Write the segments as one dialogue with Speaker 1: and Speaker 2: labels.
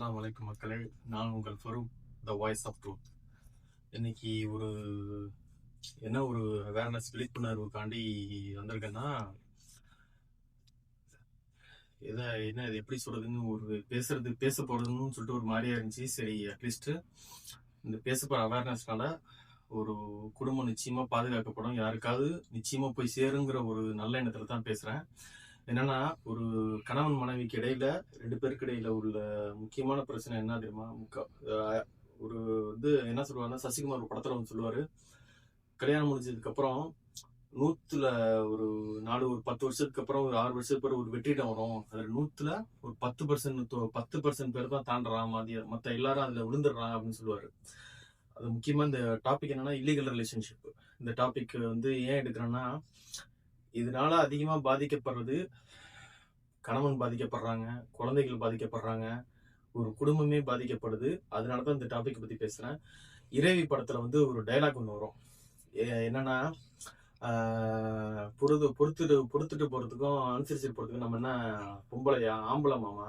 Speaker 1: மக்களே. நான் உங்கள் Farook the voice of truth இன்னைக்கு ஒரு என்ன ஒரு அவேர்னஸ் விழிப்புணர்வுக்காண்டி வந்திருக்கேன்னா எதை என்ன இது எப்படி சொல்றதுன்னு ஒரு பேசுறது பேச போறதுன்னு சொல்லிட்டு ஒரு மாதிரியா இருந்துச்சு. சரி அட்லீஸ்ட் இந்த பேச போற அவேர்னஸ்னால ஒரு குடும்பம் நிச்சயமா பாதுகாக்கப்படும். யாருக்காவது நிச்சயமா போய் சேருங்கிற ஒரு நல்ல எண்ணத்துல தான் பேசுறேன். என்னன்னா ஒரு கணவன் மனைவிக்கு இடையில ரெண்டு பேருக்கு இடையில உள்ள முக்கியமான பிரச்சனை என்ன தெரியுமா? முக்கா ஒரு இது என்ன சொல்லுவாருன்னா சசிகுமார் ஒரு படத்துல வந்து சொல்லுவாரு. கல்யாணம் முடிஞ்சதுக்கு அப்புறம் நூத்துல ஒரு நாலு ஒரு பத்து வருஷத்துக்கு அப்புறம் ஒரு ஆறு வருஷத்துக்கு அப்புறம் ஒரு வெற்றிடம் வரும். அதுல நூத்துல ஒரு பத்து பர்சன்ட் பத்து பர்சன்ட் பேர் தான் தாண்டுறான் மாதிரி மத்த எல்லாரும் அதுல விழுந்துடுறான் அப்படின்னு சொல்லுவாரு. அது முக்கியமா இந்த டாபிக் என்னன்னா இல்லீகல் ரிலேஷன்ஷிப் இந்த டாபிக் வந்து ஏன் எடுக்கிறேன்னா இதனால அதிகமாக பாதிக்கப்படுறது கணவன் பாதிக்கப்படுறாங்க குழந்தைகள் பாதிக்கப்படுறாங்க ஒரு குடும்பமே பாதிக்கப்படுது. அதனால தான் இந்த டாபிக் பற்றி பேசுகிறேன் இறைவி படத்தில் வந்து ஒரு டைலாக் ஒன்று வரும். என்னன்னா பொறுத்து பொறுத்துட்டு பொறுத்துட்டு போகிறதுக்கும் அனுசரிச்சுட்டு போகிறதுக்கும் நம்ம என்ன பொம்பளையா ஆம்பளை மாமா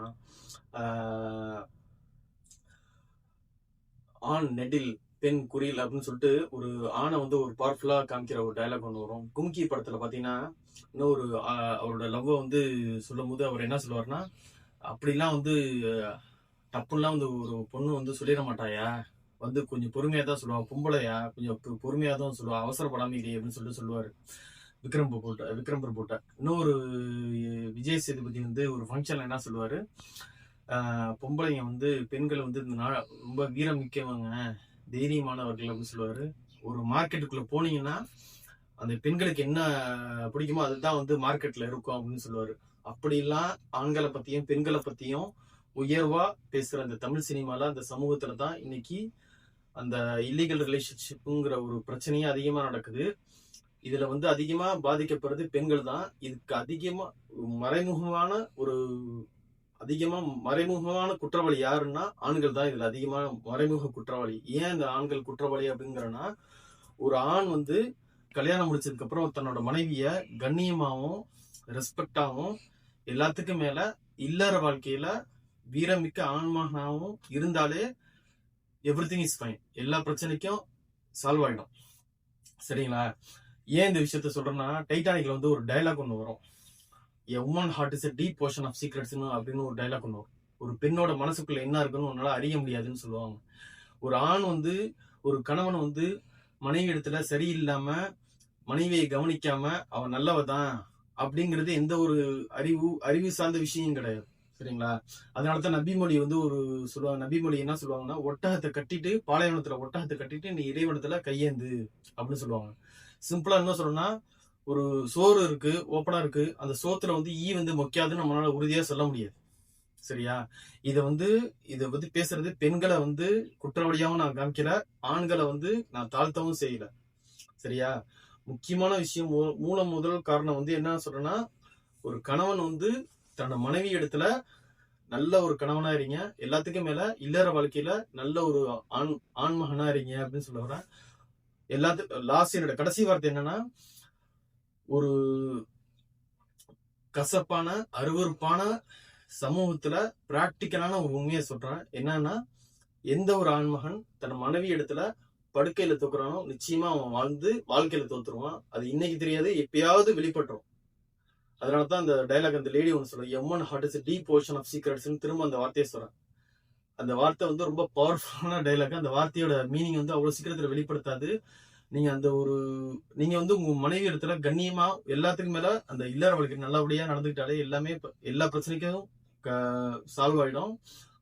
Speaker 1: ஆண் நெடில் பெண் குறியில் அப்படின்னு சொல்லிட்டு ஒரு ஆணை வந்து ஒரு பவர்ஃபுல்லா காமிக்கிற ஒரு டைலாக் ஒன்று வரும். கும்கி படத்துல பாத்தீங்கன்னா இன்னும் ஒரு அவரோட லவ்வை வந்து சொல்லும் போது அவர் என்ன சொல்லுவார்னா அப்படிலாம் வந்து டப்புலாம் வந்து ஒரு பொண்ணு வந்து சொல்லிட மாட்டாயா? வந்து கொஞ்சம் பொறுமையா தான் சொல்லுவாள் பொம்பளையா? கொஞ்சம் பொ- பொறுமையா தான் சொல்லுவா அவசரப்படாம இல்லையே அப்படின்னு சொல்லிட்டு சொல்லுவாரு. விக்ரம் போட்டா விக்ரம் போட்டா. இன்னொரு விஜய் சேதுபதி வந்து ஒரு ஃபங்க்ஷன்ல என்ன சொல்லுவாரு? பொம்பளைங்க வந்து பெண்கள் வந்து இந்த நாள் ரொம்ப வீரம் மிக்கவங்க. தைரியமானவர்கள் அப்படின்னு சொல்லுவார். ஒரு மார்க்கெட்டுக்குள்ள போனீங்கன்னா அந்த பெண்களுக்கு என்ன பிடிக்குமோ அதுதான் வந்து மார்க்கெட்ல இருக்கும் அப்படின்னு சொல்லுவார். அப்படிலாம் ஆண்களை பத்தியும் பெண்களை பத்தியும் உயர்வா பேசுற அந்த தமிழ் சினிமால அந்த சமூகத்துல தான் இன்னைக்கு அந்த இல்லீகல் ரிலேஷன்ஷிப்புங்கிற ஒரு பிரச்சனையும் அதிகமா நடக்குது. இதுல வந்து அதிகமா பாதிக்கப்படுறது பெண்கள் தான். இதுக்கு அதிகமா மறைமுகமான ஒரு அதிகமா மறைமுகமான குற்றவாளி யாருன்னா ஆண்கள் தான் இதுல அதிகமான மறைமுக குற்றவாளி. ஏன் இந்த ஆண்கள் குற்றவாளி அப்படிங்கிறனா ஒரு ஆண் வந்து கல்யாணம் முடிச்சதுக்கு அப்புறம் தன்னோட மனைவிய கண்ணியமாகவும் ரெஸ்பெக்டாகவும் எல்லாத்துக்கும் மேல இல்லற வாழ்க்கையில வீரமிக்க ஆண்மகனாகவும் இருந்தாலே எவ்ரி திங் இஸ் ஃபைன் எல்லா பிரச்சனைக்கும் சால்வ் ஆயிடும். சரிங்களா? ஏன் இந்த விஷயத்த சொல்றேன்னா டைட்டானிக்ல வந்து ஒரு டயலாக் ஒன்று வரும். A woman heart is deep portion of சீக்ரெட்ஸ்னு அப்படின்னு ஒரு டைலாக் ஒன்று ஒரு பெண்ணோட மனசுக்குள்ள என்ன இருக்குன்னு உன்னால அறிய முடியாதுன்னு சொல்லுவாங்க. ஒரு ஆண் வந்து ஒரு கணவன் வந்து மனைவி இடத்துல சரியில்லாம மனைவியை கவனிக்காம அவன் நல்லவ தான் அப்படிங்கிறது எந்த ஒரு அறிவு அறிவு சார்ந்த விஷயம் கிடையாது. சரிங்களா? அதனாலதான் நபிமொழி வந்து ஒரு சொல்லுவாங்க நபிமொழி என்ன சொல்லுவாங்கன்னா ஒட்டகத்தை கட்டிட்டு பாலைவனத்துல ஒட்டகத்தை கட்டிட்டு நீ இறைவனத்துல கையேந்து அப்படின்னு சொல்லுவாங்க. சிம்பிளா என்ன சொல்லணும்னா ஒரு சோறு இருக்கு ஓப்பனா இருக்கு அந்த சோத்துல வந்து ஈ வந்து மொக்காதுன்னு நம்மளால உறுதியா சொல்ல முடியாது. சரியா? இதை வந்து இதை பத்தி பேசுறது பெண்களை வந்து குற்றவாளியாவும் நான் காமிக்கல ஆண்களை வந்து நான் தாழ்த்தவும் செய்யல. சரியா? முக்கியமான விஷயம் மூ- மூலம் முதல் காரணம் வந்து என்ன சொல்றேன்னா ஒரு கணவன் வந்து தன்னோட மனைவி இடத்துல நல்ல ஒரு கணவனா இருங்க எல்லாத்துக்கும் மேல இல்லற வாழ்க்கையில நல்ல ஒரு ஆண் ஆண்மகனா இருங்க அப்படின்னு சொல்ல வரேன் எல்லாத்து லாஸ்ட் என்னோட கடைசி வார்த்தை என்னன்னா ஒரு கசப்பான அருவருப்பான சமூகத்துல பிராக்டிக்கலான ஒரு உண்மையை சொல்றேன். என்னன்னா எந்த ஒரு ஆண்மகன் தன் மனைவி இடத்துல படுக்கையில தூக்குறானோ நிச்சயமா அவன் வாழ்ந்து வாழ்க்கையில தோத்துருவான். அது இன்னைக்கு தெரியாது எப்பயாவது வெளிப்பட்டுரும். அதனாலதான் அந்த டைலாக் அந்த லேடி ஒன்று சொல்லுவாங்க a woman heart is deep portion of சீக்ரெட்ஸ்னு திரும்ப அந்த வார்த்தையை சொல்றேன். அந்த வார்த்தை வந்து ரொம்ப பவர்ஃபுல்லான டைலாக் அந்த வார்த்தையோட மீனிங் வந்து அவ்வளவு சீக்கிரத்துல வெளிப்படுத்தாது. நீங்க அந்த ஒரு நீங்க வந்து உங்க மனைவி இடத்துல கண்ணியமா எல்லாத்துக்கும் மேல அந்த இல்லற வாழ்க்கை நல்லபடியா நடந்துக்கிட்டாலே எல்லாமே எல்லா பிரச்சனைக்கும் சால்வ் ஆயிடும்.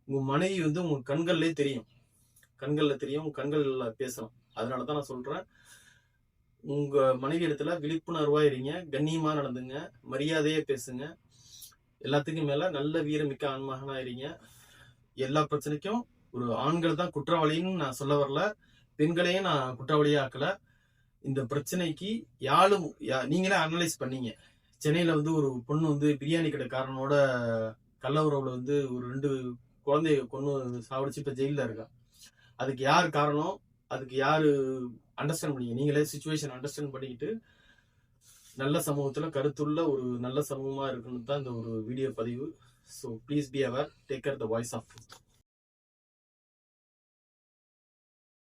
Speaker 1: உங்க மனைவி வந்து உங்க கண்கள்லயே தெரியும். கண்கள்ல தெரியும். கண்களில் கண்கள்ல அதனால அதனாலதான் நான் சொல்றேன். உங்க மனைவி இடத்துல விழிப்புணர்வா இருங்க. கண்ணியமா நடந்துங்க. மரியாதையா பேசுங்க. எல்லாத்துக்கும் மேல நல்ல வீரமிக்க ஆண்மகனா இருங்க. எல்லா பிரச்சனைக்கும் ஒரு ஆண்கள் தான் குற்றவாளின்னு நான் சொல்ல வரல. பெண்களையும் நான் குற்றவாளியா ஆக்கல இந்த பிரச்சனைக்கு யாரும் யா- நீங்களே அனலைஸ் பண்ணீங்க. சென்னையில வந்து ஒரு பொண்ணு வந்து பிரியாணி கடைக்காரனோட கள்ள உறவுல வந்து ஒரு ரெண்டு குழந்தைய கொண்டு சாவடிச்சு இப்ப ஜெயில இருக்கா. அதுக்கு யார் காரணம்? அதுக்கு யாரு அண்டர்ஸ்டாண்ட் பண்ணீங்க? நீங்களே சுச்சுவேஷன் அண்டர்ஸ்டாண்ட் பண்ணிக்கிட்டு நல்ல சமூகத்துல கருத்துள்ள ஒரு நல்ல சமூகமா இருக்கணும் தான் இந்த ஒரு வீடியோ பதிவு. So please be aware take care the voice of